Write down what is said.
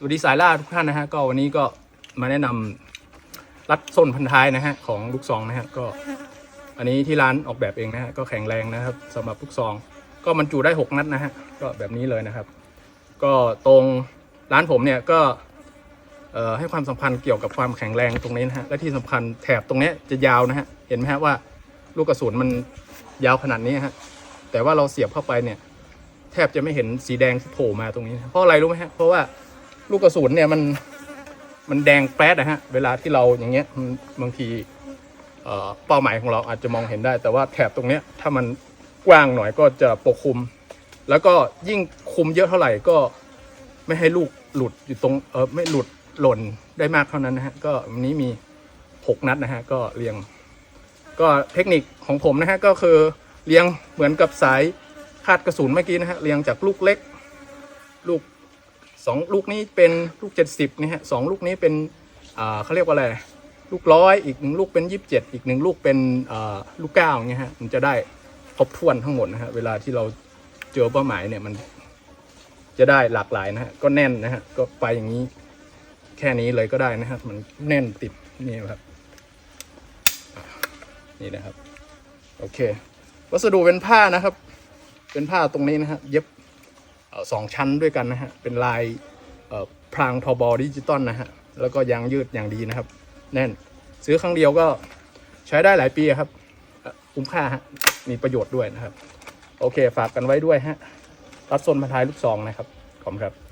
สวัสดีสายล่าทุกท่านนะฮะก็วันนี้ก็มาแนะนำรัดส้นพันท้ายนะฮะของลูกซองนะฮะก็ อันนี้ที่ร้านออกแบบเองนะฮะก็แข็งแรงนะครับสำหรับลูกซอง ก็บรรจุได้ 6 นัดนะฮะก็แบบนี้เลยนะครับ ก็ตรงร้านผมเนี่ยก็เอ่อให้ความสำคัญเกี่ยวกับความแข็งแรงตรงนี้นะฮะและที่สำคัญแถบตรงนี้จะยาวนะฮะเห็นไหมฮะว่าลูกกระสุนมันยาวขนาดนี้ฮะแต่ว่าเราเสียบเข้าไปเนี่ย แทบจะไม่เห็นสีแดงที่โผล่มาตรงนี้ เพราะอะไรรู้ไหมฮะเพราะว่า ลูกกระสุนเนี่ยมันมันแดงแป๊ดนะฮะ เวลาที่เราอย่างเงี้ยบางทีเอ่อเป้าหมายของเราอาจจะมองเห็นได้ แต่ว่าแถบตรงเนี้ยถ้ามันกว้างหน่อยก็จะปกคลุม แล้วก็ยิ่งคุมเยอะเท่าไหร่ก็ไม่ให้ลูกหลุดอยู่ตรงเออไม่หลุดหล่นได้มากเท่านั้นนะฮะก็วันนี้มีหกนัดนะฮะก็เรียง ก็เทคนิคของผมนะฮะก็คือเรียงเหมือนกับสายคาดกระสุนเมื่อกี้นะฮะเรียงจากลูกเล็ก ลูก สองลูกนี้เป็นลูกเจ็ดสิบนะฮะสองลูกนี้เป็นเขาเรียกว่าอะไรลูกร้อยอีกหนึ่งลูกเป็นยี่สิบเจ็ดอีกหนึ่งลูกเป็นลูกเก้าเงี้ยฮะมันจะได้ครบถ้วนทั้งหมดนะฮะเวลาที่เราเจอเป้าหมายเนี่ยมันจะได้หลากหลายนะฮะก็แน่นนะฮะก็ไปอย่างนี้แค่นี้เลยก็ได้นะฮะมันแน่นติดนี่ครับนี่นะครับ โอเค วัสดุเป็นผ้านะครับ เป็นผ้าตรงนี้นะฮะเย็บ สองชั้นด้วยกันนะฮะ เป็นลายพรางทอบอดิจิตอลนะฮะ แล้วก็ยางยืดอย่างดีนะครับ แน่น ซื้อครั้งเดียวก็ใช้ได้หลายปีครับอุ้มค่าฮะ มีประโยชน์ด้วยนะครับ โอเค ฝากกันไว้ด้วยฮะ รัดส้นมาท้ายลูกซองนะครับ ขอบคุณครับ